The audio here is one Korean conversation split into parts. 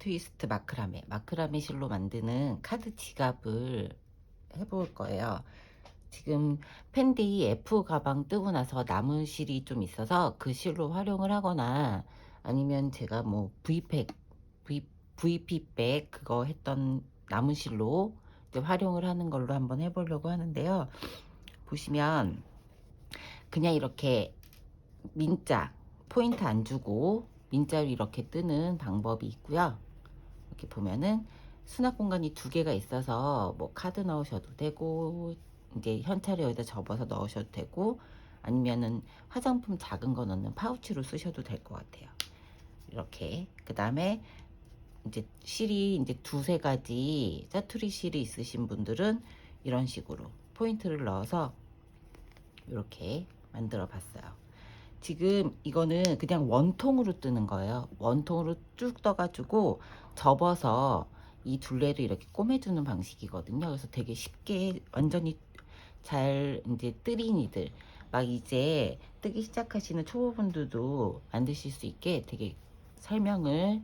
트위스트 마크라메, 마크라메 실로 만드는 카드 지갑을 해볼 거예요. 지금 펜디 F 가방 뜨고 나서 남은 실이 좀 있어서 그 실로 활용을 하거나 아니면 제가 뭐 V팩, V, VP백 그거 했던 남은 실로 활용을 하는 걸로 한번 해보려고 하는데요. 보시면 그냥 이렇게 민자 포인트 안 주고 민자로 이렇게 뜨는 방법이 있고요. 이렇게 보면은 수납 공간이 두 개가 있어서 뭐 카드 넣으셔도 되고 이제 현찰을 여기다 접어서 넣으셔도 되고 아니면은 화장품 작은 거 넣는 파우치로 쓰셔도 될 것 같아요. 이렇게 그 다음에 이제 실이 이제 두세 가지 짜투리 실이 있으신 분들은 이런 식으로 포인트를 넣어서 이렇게 만들어 봤어요. 지금 이거는 그냥 원통으로 뜨는 거예요. 원통으로 쭉 떠가지고 접어서 이 둘레를 이렇게 꼬매주는 방식이거든요. 그래서 되게 쉽게 완전히 잘 이제 뜨린이들 막 이제 뜨기 시작하시는 초보분들도 만드실 수 있게 되게 설명을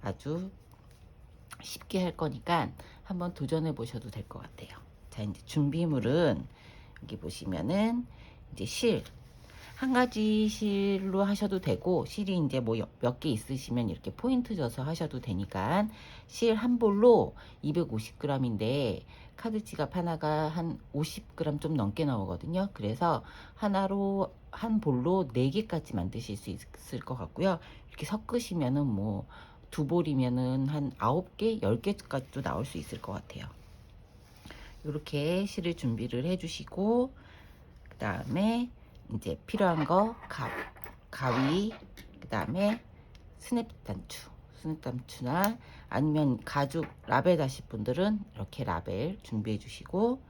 아주 쉽게 할 거니까 한번 도전해 보셔도 될 것 같아요. 자, 이제 준비물은 여기 보시면은 이제 실, 한 가지 실로 하셔도 되고 실이 이제 뭐 몇 개 있으시면 이렇게 포인트 줘서 하셔도 되니까 실 한 볼로 250g인데 카드 지갑 하나가 한 50g 좀 넘게 나오거든요. 그래서 하나로 한 볼로 4개까지 만드실 수 있을 것 같고요. 이렇게 섞으시면은 뭐 두 볼이면은 한 9개, 10개까지도 나올 수 있을 것 같아요. 이렇게 실을 준비를 해주시고 그 다음에 이제 필요한 거 가, 가위 그 다음에 스냅 단추. 스냅 단추나 아니면 가죽 라벨 다실 분들은 이렇게 라벨 준비해 주시고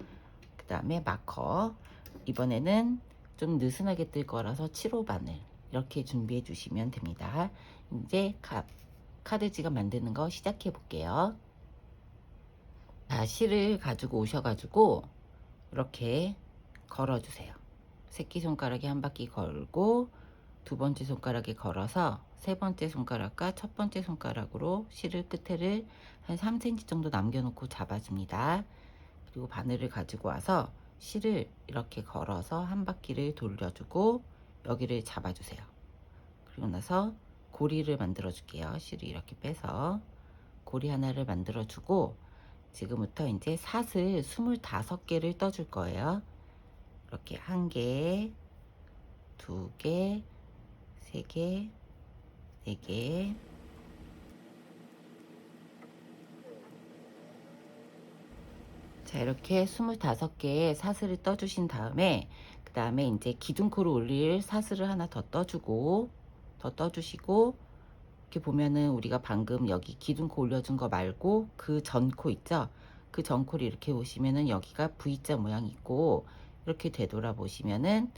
그 다음에 마커. 이번에는 좀 느슨하게 뜰 거라서 7호 바늘 이렇게 준비해 주시면 됩니다. 이제 가, 카드지갑 만드는 거 시작해 볼게요. 자 실을 가지고 오셔가지고 이렇게 걸어주세요 새끼손가락에 한 바퀴 걸고 두 번째 손가락에 걸어서 세 번째 손가락과 첫 번째 손가락으로 실을 끝에를 한 3cm 정도 남겨놓고 잡아줍니다. 그리고 바늘을 가지고 와서 실을 이렇게 걸어서 한 바퀴를 돌려주고 여기를 잡아주세요. 그리고 나서 고리를 만들어 줄게요. 실을 이렇게 빼서 고리 하나를 만들어 주고 지금부터 이제 사슬 25개를 떠줄 거예요. 이렇게 한 개, 두 개, 세 개, 네 개. 자, 이렇게 25개의 사슬을 떠주신 다음에, 그 다음에 이제 기둥코를 올릴 사슬을 하나 더 떠주고, 더 떠주시고, 이렇게 보면은 우리가 방금 여기 기둥코 올려준 거 말고 그 전 코 있죠? 그 전 코를 이렇게 보시면은 여기가 V자 모양이 있고, 이렇게 되돌아 보시면은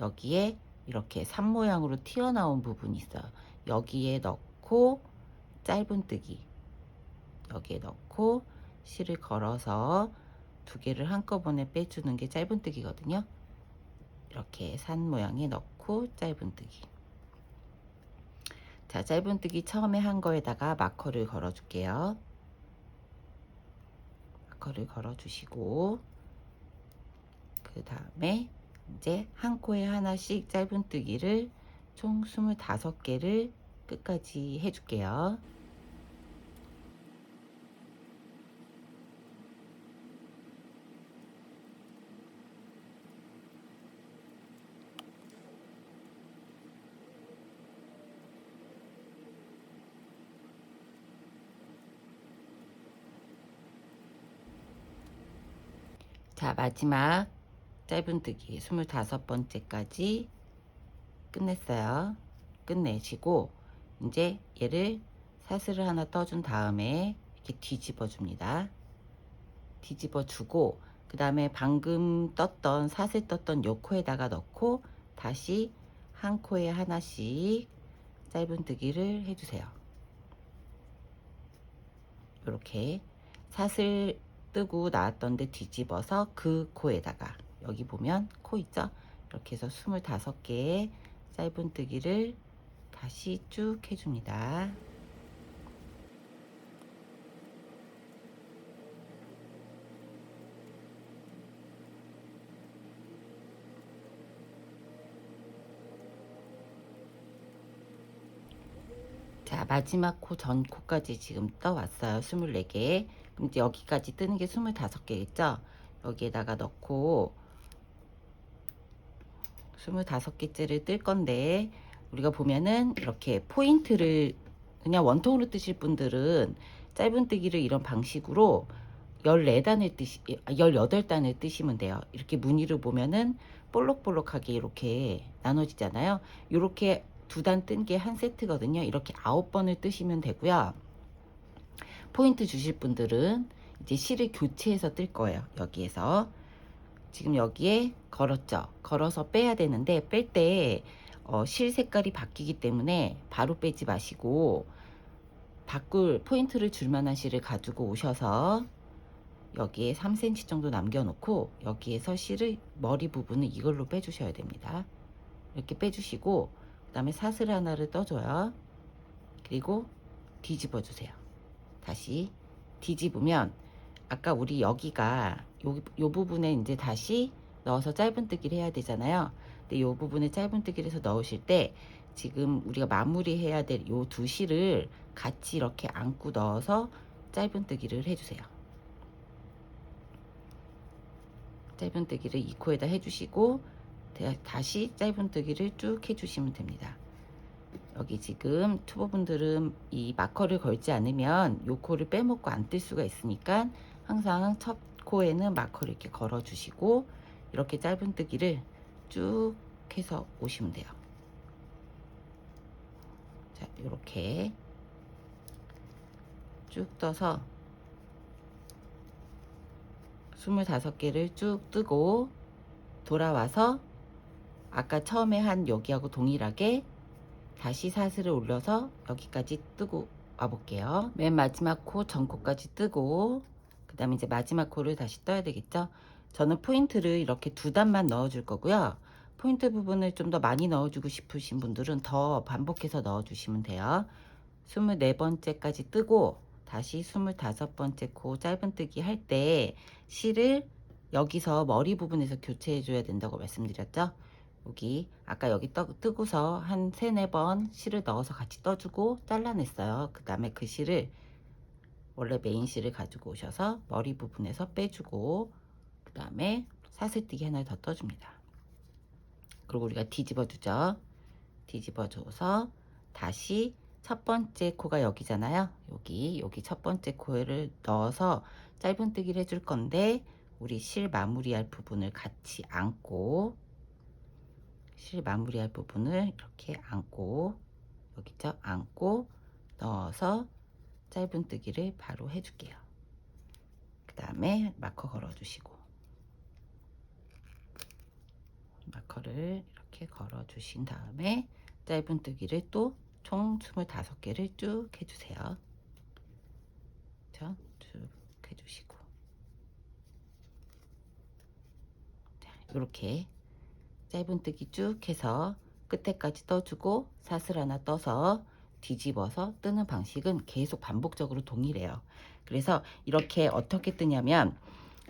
여기에 이렇게 산 모양으로 튀어나온 부분이 있어요. 여기에 넣고 짧은뜨기 여기에 넣고 실을 걸어서 두 개를 한꺼번에 빼주는 게 짧은뜨기거든요. 이렇게 산 모양에 넣고 짧은뜨기 자 짧은뜨기 처음에 한 거에다가 마커를 걸어 줄게요. 마커를 걸어 주시고 그 다음에 이제 한 코에 하나씩 짧은뜨기를 총 25개를 끝까지 해줄게요. 자, 마지막 짧은뜨기 25번째까지 끝냈어요. 끝내시고 이제 얘를 사슬을 하나 떠준 다음에 이렇게 뒤집어 줍니다. 뒤집어 주고 그 다음에 방금 떴던 사슬 떴던 요 코에다가 넣고 다시 한 코에 하나씩 짧은뜨기를 해주세요. 이렇게 사슬 뜨고 나왔던데 뒤집어서 그 코에다가 여기 보면 코 있죠? 이렇게 해서 25개의 짧은뜨기를 다시 쭉 해줍니다. 자, 마지막 코 전 코까지 지금 떠왔어요. 24개. 그럼 이제 여기까지 뜨는 게 25개겠죠? 여기에다가 넣고 25개째를 뜰 건데 우리가 보면은 이렇게 포인트를 그냥 원통으로 뜨실 분들은 짧은 뜨기를 이런 방식으로 14단을 뜨시, 18단을 뜨시면 돼요. 이렇게 무늬를 보면은 볼록볼록하게 이렇게 나눠지잖아요. 이렇게 두 단 뜬 게 한 세트거든요. 이렇게 아홉 번을 뜨시면 되고요. 포인트 주실 분들은 이제 실을 교체해서 뜰 거예요. 여기에서. 지금 여기에 걸었죠. 걸어서 빼야 되는데 뺄때 어, 실 색깔이 바뀌기 때문에 바로 빼지 마시고 바꿀 포인트를 줄 만한 실을 가지고 오셔서 여기에 3cm 정도 남겨놓고 여기에서 실을 머리 부분은 이걸로 빼주셔야 됩니다. 이렇게 빼주시고 그 다음에 사슬 하나를 떠줘요. 그리고 뒤집어 주세요. 다시 뒤집으면 아까 우리 여기가 요, 요 부분에 이제 다시 넣어서 짧은뜨기를 해야 되잖아요. 근데 요 부분에 짧은뜨기를 해서 넣으실 때 지금 우리가 마무리해야 될 요 두 실을 같이 이렇게 안고 넣어서 짧은뜨기를 해주세요. 짧은뜨기를 이 코에다 해주시고 다- 다시 짧은뜨기를 쭉 해주시면 됩니다. 여기 지금 초보분들은 이 마커를 걸지 않으면 요 코를 빼먹고 안 뜰 수가 있으니까 항상 첫 코에는 마커를 이렇게 걸어 주시고 이렇게 짧은뜨기를 쭉 해서 오시면 돼요. 자, 이렇게 쭉 떠서 25개를 쭉 뜨고 돌아와서 아까 처음에 한 여기하고 동일하게 다시 사슬을 올려서 여기까지 뜨고 와볼게요. 맨 마지막 코 전코까지 뜨고 그 다음에 이제 마지막 코를 다시 떠야 되겠죠. 저는 포인트를 이렇게 두 단만 넣어 줄 거고요. 포인트 부분을 좀 더 많이 넣어 주고 싶으신 분들은 더 반복해서 넣어 주시면 돼요. 24번째까지 뜨고 다시 25번째 코 짧은뜨기 할 때 실을 여기서 머리 부분에서 교체해 줘야 된다고 말씀드렸죠. 여기 아까 여기 떠, 뜨고서 한 세네 번 실을 넣어서 같이 떠주고 잘라냈어요. 그 다음에 그 실을 원래 메인 실을 가지고 오셔서 머리 부분에서 빼주고 그 다음에 사슬뜨기 하나 더 떠줍니다. 그리고 우리가 뒤집어 주죠. 뒤집어 줘서 다시 첫 번째 코가 여기잖아요. 여기 여기 첫 번째 코를 넣어서 짧은뜨기를 해줄 건데 우리 실 마무리할 부분을 같이 안고 실 마무리할 부분을 이렇게 안고 여기죠 안고 넣어서 짧은뜨기를 바로 해줄게요. 그 다음에 마커 걸어 주시고. 마커를 이렇게 걸어 주신 다음에 짧은뜨기를 또 총 25개를 쭉 해주세요. 쭉 해주시고. 이렇게 짧은뜨기 쭉 해서 끝에까지 떠주고 사슬 하나 떠서 뒤집어서 뜨는 방식은 계속 반복적으로 동일해요. 그래서 이렇게 어떻게 뜨냐면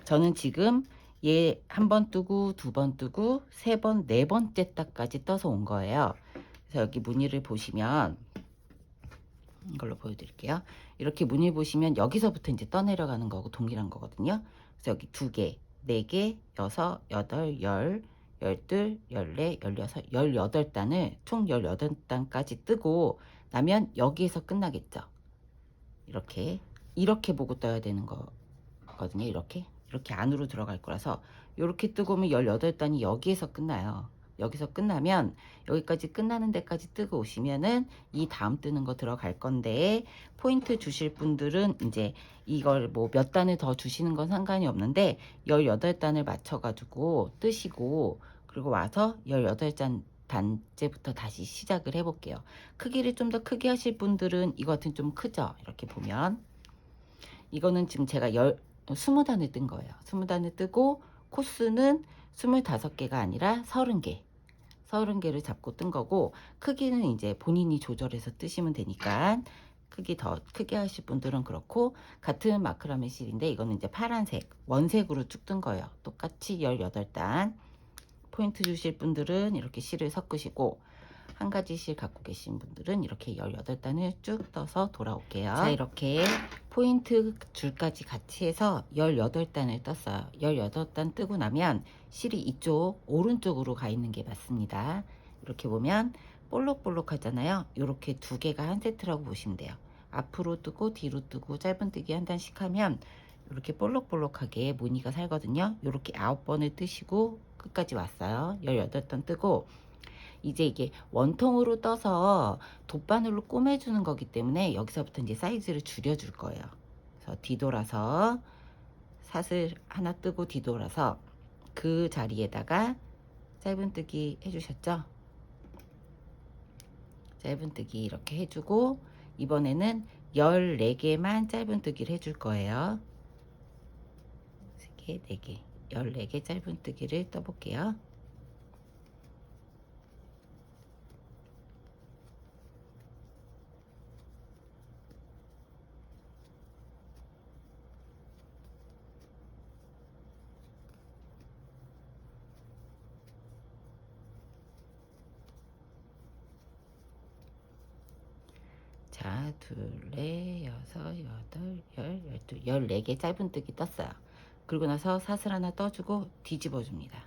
저는 지금 얘 한 번 뜨고 두 번 뜨고 세 번, 네 번째 딱까지 떠서 온 거예요. 그래서 여기 무늬를 보시면 이걸로 보여드릴게요. 이렇게 무늬 보시면 여기서부터 이제 떠내려가는 거고 동일한 거거든요. 그래서 여기 두 개, 네 개, 여섯, 여덟, 열, 열둘, 열네, 열여섯, 열여덟 단을 총 열여덟 단까지 뜨고 나면 여기에서 끝나겠죠. 이렇게 이렇게 보고 떠야 되는 거거든요. 이렇게 이렇게 안으로 들어갈 거라서 이렇게 뜨고 오면 열여덟 단이 여기에서 끝나요. 여기서 끝나면 여기까지 끝나는 데까지 뜨고 오시면은 이 다음 뜨는 거 들어갈 건데 포인트 주실 분들은 이제 이걸 뭐 몇 단을 더 주시는 건 상관이 없는데 18단을 맞춰 가지고 뜨시고 그리고 와서 18단 단째부터 다시 시작을 해 볼게요. 크기를 좀 더 크게 하실 분들은 이거 같은 좀 크죠? 이렇게 보면 이거는 지금 제가 열 20단을 뜬 거예요. 20단을 뜨고 코스는 25개가 아니라 30개. 30개를 잡고 뜬 거고 크기는 이제 본인이 조절해서 뜨시면 되니까 크기 더 크게 하실 분들은 그렇고 같은 마크라메 실인데 이거는 이제 파란색 원색으로 쭉 뜬 거예요. 똑같이 18단 포인트 주실 분들은 이렇게 실을 섞으시고 한 가지 실 갖고 계신 분들은 이렇게 18단을 쭉 떠서 돌아올게요. 자, 이렇게 포인트 줄까지 같이 해서 18단을 떴어요. 18단 뜨고 나면 실이 이쪽 오른쪽으로 가 있는 게 맞습니다. 이렇게 보면 볼록볼록 하잖아요. 이렇게 두 개가 한 세트라고 보시면 돼요. 앞으로 뜨고 뒤로 뜨고 짧은 뜨기 한 단씩 하면 이렇게 볼록볼록하게 무늬가 살거든요. 이렇게 아홉 번을 뜨시고 끝까지 왔어요. 18단 뜨고 이제 이게 원통으로 떠서 돗바늘로 꼬매주는 거기 때문에 여기서부터 이제 사이즈를 줄여줄 거예요. 그래서 뒤돌아서 사슬 하나 뜨고 뒤돌아서 그 자리에다가 짧은 뜨기 해주셨죠? 짧은 뜨기 이렇게 해주고 이번에는 14개만 짧은 뜨기를 해줄 거예요. 3개, 4개, 14개 짧은 뜨기를 떠볼게요. 자, 둘, 넷, 여섯, 여덟, 열, 열두, 열네 개 짧은 뜨기 떴어요. 그리고 나서 사슬 하나 떠주고 뒤집어 줍니다.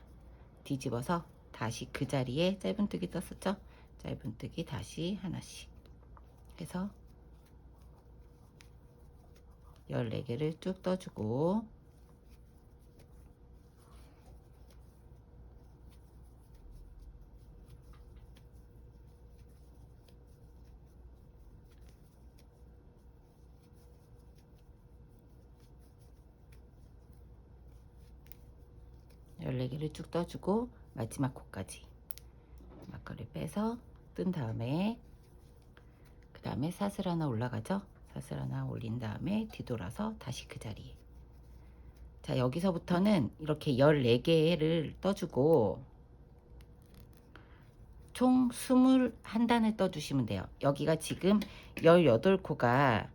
뒤집어서 다시 그 자리에 짧은 뜨기 떴었죠? 짧은 뜨기 다시 하나씩 해서 14개를 쭉 떠주고 개를 쭉 떠주고 마지막 코까지. 막걸리 빼서 뜬 다음에 그 다음에 사슬 하나 올라가죠? 사슬 하나 올린 다음에 뒤돌아서 다시 그 자리에. 자 여기서부터는 이렇게 14개를 떠주고 총 21단을 떠주시면 돼요. 여기가 지금 18코가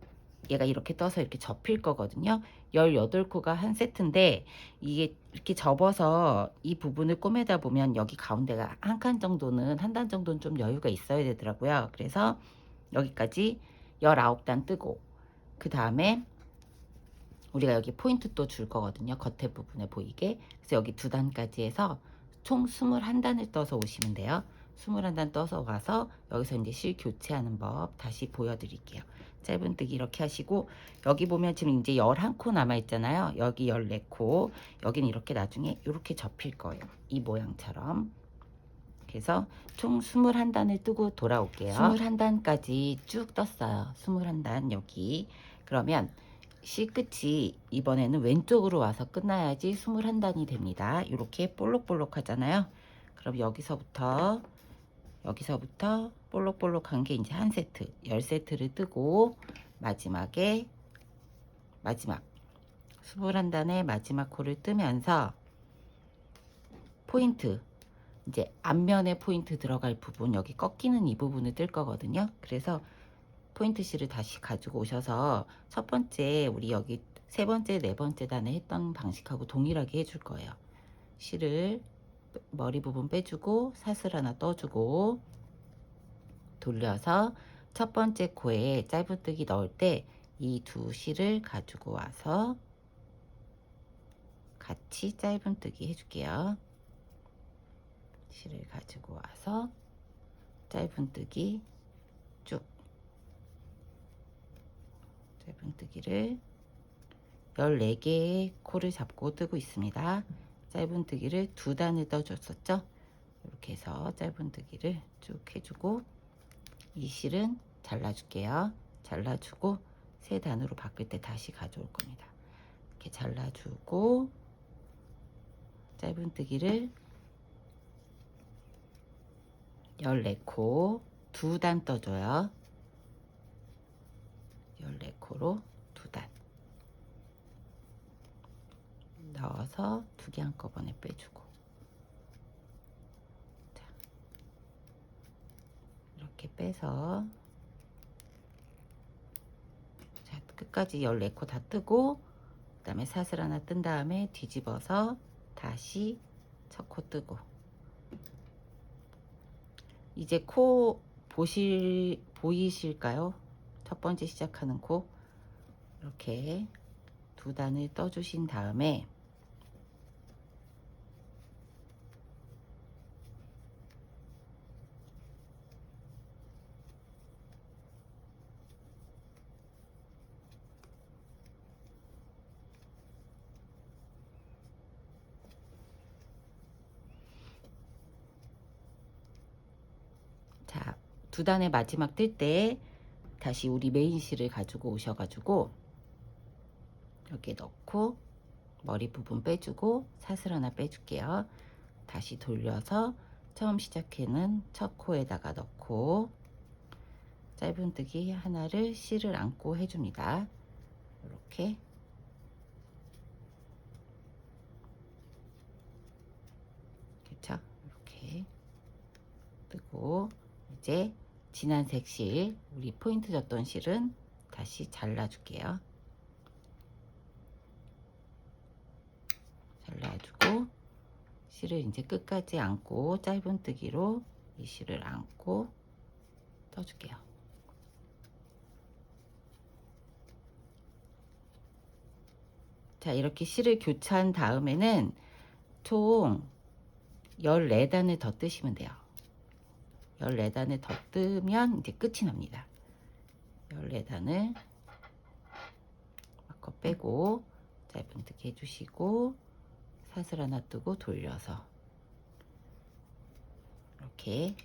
얘가 이렇게 떠서 이렇게 접힐 거거든요 18코가 한 세트인데 이게 이렇게 접어서 이 부분을 꼬매다 보면 여기 가운데가 한 칸 정도는 한 단 정도는 좀 여유가 있어야 되더라고요. 그래서 여기까지 19단 뜨고 그 다음에 우리가 여기 포인트 또 줄 거거든요. 겉에 부분에 보이게. 그래서 여기 두 단까지 해서 총 21단을 떠서 오시면 돼요. 21단 떠서 와서 여기서 이제 실 교체하는 법 다시 보여드릴게요. 짧은뜨기 이렇게 하시고 여기 보면 지금 이제 11코 남아 있잖아요. 여기 14코 여기는 이렇게 나중에 이렇게 접힐 거예요. 이 모양처럼 그래서 총 21단을 뜨고 돌아올게요. 21단까지 쭉 떴어요. 21단 여기 그러면 실 끝이 이번에는 왼쪽으로 와서 끝나야지 21단이 됩니다. 이렇게 볼록볼록 하잖아요. 그럼 여기서부터 여기서부터 볼록볼록한 게 이제 한 세트, 10세트를 뜨고 마지막에 마지막 21단의 마지막 코를 뜨면서 포인트 이제 앞면에 포인트 들어갈 부분 여기 꺾이는 이 부분을 뜰 거거든요. 그래서 포인트 실을 다시 가지고 오셔서 첫 번째 우리 여기 세 번째, 네 번째 단에 했던 방식하고 동일하게 해줄 거예요. 실을 머리 부분 빼주고 사슬 하나 떠주고 돌려서 첫 번째 코에 짧은뜨기 넣을 때 이 두 실을 가지고 와서 같이 짧은뜨기 해줄게요. 실을 가지고 와서 짧은뜨기 쭉 짧은뜨기를 14개의 코를 잡고 뜨고 있습니다. 짧은뜨기를 두 단을 떠줬었죠. 이렇게 해서 짧은뜨기를 쭉 해주고 이 실은 잘라줄게요. 잘라주고 세 단으로 바뀔 때 다시 가져올 겁니다. 이렇게 잘라주고 짧은뜨기를 14코 두 단 떠줘요. 14코로 두 단. 넣어서 두 개 한꺼번에 빼주고. 자, 이렇게 빼서. 자, 끝까지 14코 다 뜨고 그 다음에 사슬 하나 뜬 다음에 뒤집어서 다시 첫 코 뜨고. 이제 코 보실 보이실까요? 첫 번째 시작하는 코. 이렇게 두 단을 떠주신 다음에 자, 두 단의 마지막 뜰 때 다시 우리 메인 실을 가지고 오셔가지고 여기에 넣고 머리 부분 빼주고 사슬 하나 빼줄게요. 다시 돌려서 처음 시작하는 첫 코에다가 넣고 짧은뜨기 하나를 실을 안고 해줍니다. 이렇게 그쵸? 이렇게 뜨고 이제 진한 색실 우리 포인트 줬던 실은 다시 잘라줄게요. 잘라주고 실을 이제 끝까지 안고 짧은뜨기로 이 실을 안고 떠줄게요. 자 이렇게 실을 교차한 다음에는 총 14단을 더 뜨시면 돼요. 14단을 더 뜨면 이제 끝이 납니다. 14단을 마커 빼고 짧은뜨기 해주시고 사슬 하나 뜨고 돌려서 이렇게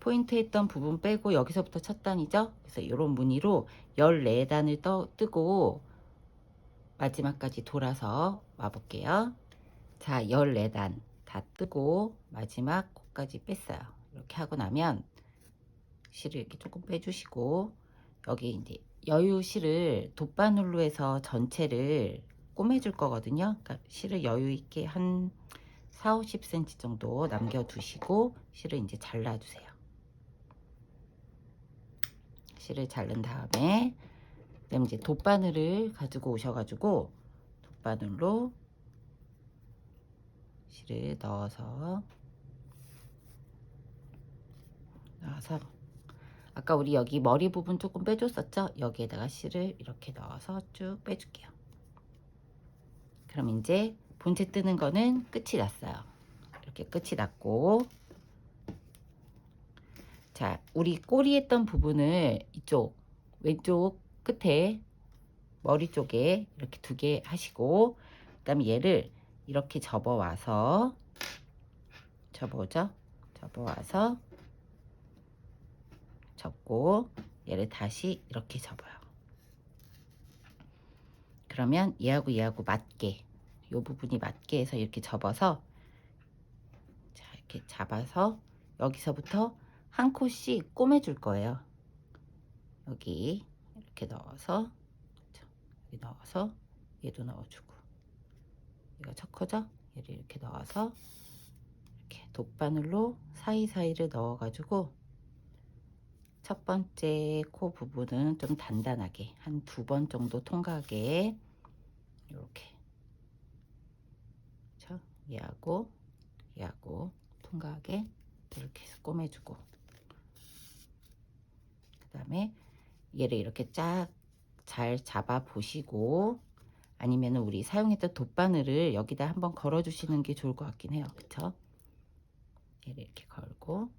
포인트 했던 부분 빼고 여기서부터 첫 단이죠. 그래서 이런 무늬로 14단을 떠, 뜨고 마지막까지 돌아서 와볼게요. 자, 14단 다 뜨고 마지막 코까지 뺐어요. 이렇게 하고 나면 실을 이렇게 조금 빼주시고 여기 이제 여유 실을 돗바늘로 해서 전체를 꼬매줄 거거든요. 그러니까 실을 여유 있게 한 4, 50cm 정도 남겨두시고 실을 이제 잘라주세요. 실을 자른 다음에 그다음 이제 돗바늘을 가지고 오셔가지고 돗바늘로 실을 넣어서 넣어서 아까 우리 여기 머리 부분 조금 빼줬었죠? 여기에다가 실을 이렇게 넣어서 쭉 빼줄게요. 그럼 이제 본체 뜨는 거는 끝이 났어요. 이렇게 끝이 났고 자, 우리 꼬리 했던 부분을 이쪽 왼쪽 끝에 머리 쪽에 이렇게 두 개 하시고 그 다음에 얘를 이렇게 접어와서 접어오죠? 접어와서 접고 얘를 다시 이렇게 접어요. 그러면 얘하고 얘하고 맞게 이 부분이 맞게 해서 이렇게 접어서 자 이렇게 잡아서 여기서부터 한 콧씩 꼬매줄 거예요. 여기 이렇게 넣어서 그쵸? 여기 넣어서 얘도 넣어주고 얘가 첫 커죠? 얘를 이렇게 넣어서 이렇게 돗바늘로 사이사이를 넣어가지고 첫 번째 코 부분은 좀 단단하게 한 두 번 정도 통과하게 이렇게 그쵸? 얘하고 얘하고 통과하게 이렇게 해서 꼬매주고 그 다음에 얘를 이렇게 쫙 잘 잡아 보시고 아니면 우리 사용했던 돗바늘을 여기다 한번 걸어 주시는 게 좋을 것 같긴 해요. 그쵸? 얘를 이렇게 걸고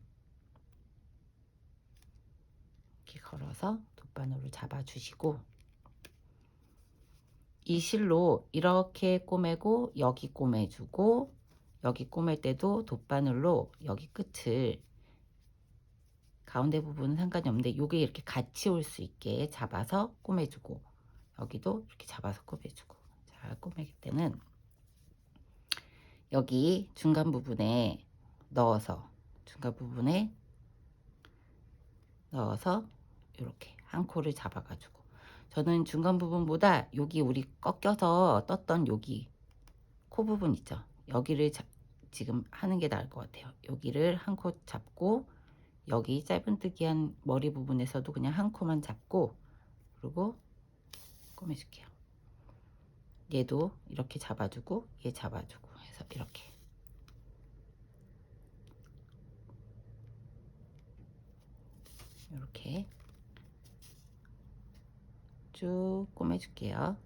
이렇게 걸어서 돗바늘로 잡아 주시고 이 실로 이렇게 꼬매고 여기 꼬매주고 여기 꼬맬 때도 돗바늘로 여기 끝을 가운데 부분은 상관이 없는데 요게 이렇게 같이 올 수 있게 잡아서 꼬매주고 여기도 이렇게 잡아서 꼬매주고 자 꼬매길 때는 여기 중간 부분에 넣어서 중간 부분에 넣어서 이렇게 한 코를 잡아가지고 저는 중간 부분보다 여기 우리 꺾여서 떴던 여기 코 부분 있죠 여기를 자- 지금 하는 게 나을 것 같아요. 여기를 한 코 잡고 여기 짧은뜨기한 머리 부분에서도 그냥 한 코만 잡고 그리고 꼬매줄게요. 얘도 이렇게 잡아주고 얘 잡아주고 해서 이렇게 이렇게 쭉 꼬매줄게요.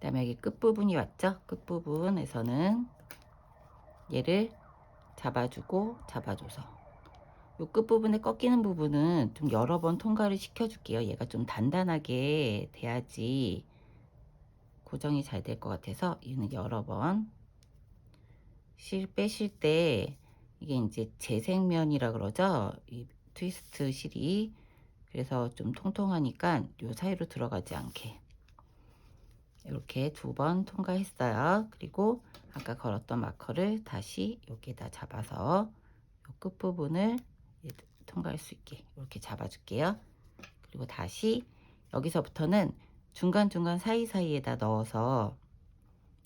그 다음에 여기 끝부분이 왔죠? 끝부분에서는 얘를 잡아주고 잡아줘서 요 끝부분에 꺾이는 부분은 좀 여러 번 통과를 시켜줄게요. 얘가 좀 단단하게 돼야지 고정이 잘 될 것 같아서 얘는 여러 번 실 빼실 때 이게 이제 재생면이라 그러죠. 이 트위스트 실이 그래서 좀 통통하니까 요 사이로 들어가지 않게 이렇게 두 번 통과했어요. 그리고 아까 걸었던 마커를 다시 여기에다 잡아서 요 끝부분을 통과할 수 있게 이렇게 잡아줄게요. 그리고 다시 여기서부터는 중간중간 사이사이에다 넣어서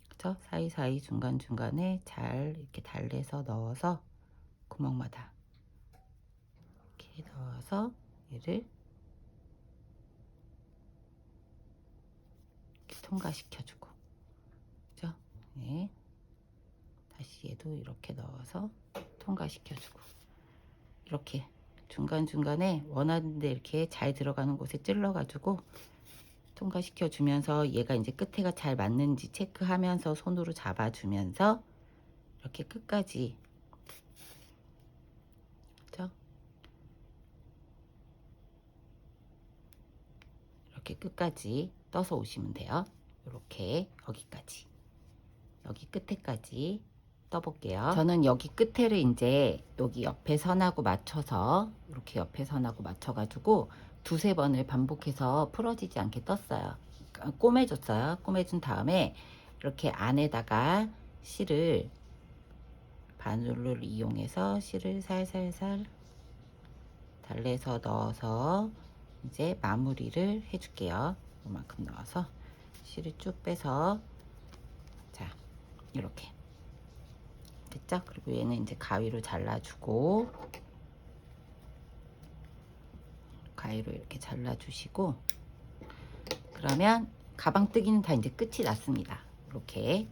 그쵸? 사이사이 중간중간에 잘 이렇게 달래서 넣어서 구멍마다 이렇게 넣어서 얘를 이렇게 통과시켜주고 그죠? 네. 다시 얘도 이렇게 넣어서 통과시켜주고 이렇게 중간중간에 원하는 데 이렇게 잘 들어가는 곳에 찔러가지고 통과시켜 주면서 얘가 이제 끝에가 잘 맞는지 체크하면서 손으로 잡아주면서 이렇게 끝까지? 이렇게 끝까지 떠서 오시면 돼요. 이렇게 여기까지 여기 끝에까지 떠볼게요. 저는 여기 끝에를 이제 여기 옆에 선하고 맞춰서 이렇게 옆에 선하고 맞춰가지고 두세 번을 반복해서 풀어지지 않게 떴어요. 그러니까 꼬매줬어요. 꼬매준 다음에 이렇게 안에다가 실을 바늘을 이용해서 실을 살살살 달래서 넣어서 이제 마무리를 해줄게요. 이만큼 넣어서 실을 쭉 빼서 자 이렇게 됐죠? 그리고 얘는 이제 가위로 잘라주고 가위로 이렇게 잘라주시고 그러면 가방 뜨기는 다 이제 끝이 났습니다. 이렇게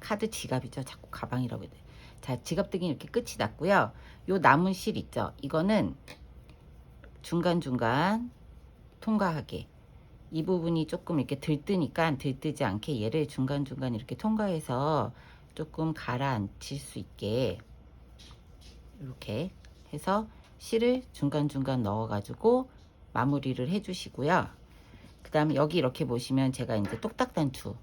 카드 지갑이죠. 자꾸 가방이라고 해야 돼. 자, 지갑 뜨기는 이렇게 끝이 났고요. 요 남은 실 있죠. 이거는 중간중간 통과하게 이 부분이 조금 이렇게 들뜨니까 들뜨지 않게 얘를 중간중간 이렇게 통과해서 조금 가라앉힐 수 있게 이렇게 해서 실을 중간중간 넣어가지고 마무리를 해주시고요. 그 다음에 여기 이렇게 보시면 제가 이제 똑딱단추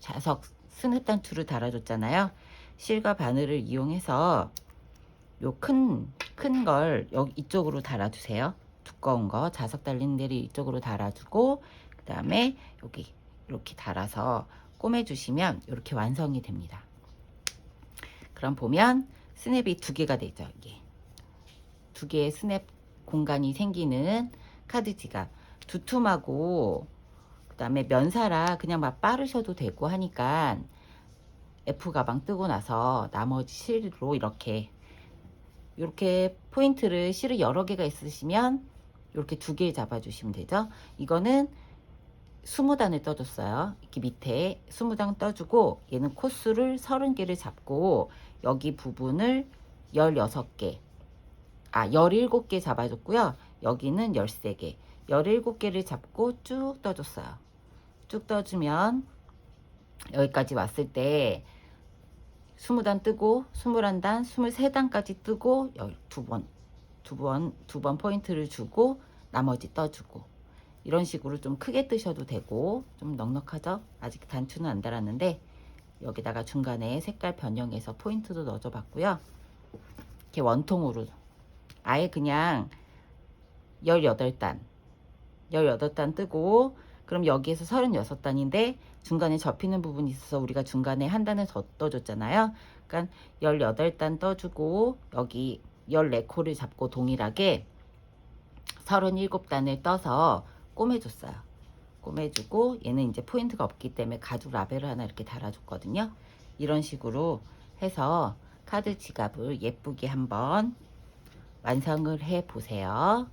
자석 스냅 단추를 달아줬잖아요. 실과 바늘을 이용해서 요 큰 큰 걸 여기 이쪽으로 달아주세요. 두꺼운 거 자석 달리는 데를 이쪽으로 달아주고 그 다음에 여기 이렇게 달아서 꼬매주시면 이렇게 완성이 됩니다. 그럼 보면 스냅이 두 개가 되죠. 이게 두 개의 스냅 공간이 생기는 카드 지갑 두툼하고 그 다음에 면사라 그냥 막 빠르셔도 되고 하니까 F 가방 뜨고 나서 나머지 실로 이렇게 이렇게 포인트를 실을 여러 개가 있으시면 이렇게 두 개 잡아주시면 되죠. 이거는 20단을 떠줬어요. 이렇게 밑에 20단 떠주고 얘는 코스를 30개를 잡고 여기 부분을 16개 아 17개 잡아줬고요. 여기는 13개 17개를 잡고 쭉 떠줬어요. 쭉 떠주면 여기까지 왔을 때 20단 뜨고 21단, 23단까지 뜨고 12번, 두 번, 두 번 포인트를 주고 나머지 떠주고 이런 식으로 좀 크게 뜨셔도 되고 좀 넉넉하죠? 아직 단추는 안 달았는데 여기다가 중간에 색깔 변형해서 포인트도 넣어줘 봤고요. 이렇게 원통으로 아예 그냥 18단 18단 뜨고 그럼 여기에서 36단인데 중간에 접히는 부분이 있어서 우리가 중간에 한 단을 더 떠줬잖아요. 그러니까 18단 떠주고 여기 14코를 잡고 동일하게 37단을 떠서 꼬매줬어요. 꼬매주고 얘는 이제 포인트가 없기 때문에 가죽 라벨을 하나 이렇게 달아줬거든요. 이런 식으로 해서 카드 지갑을 예쁘게 한번 완성을 해 보세요.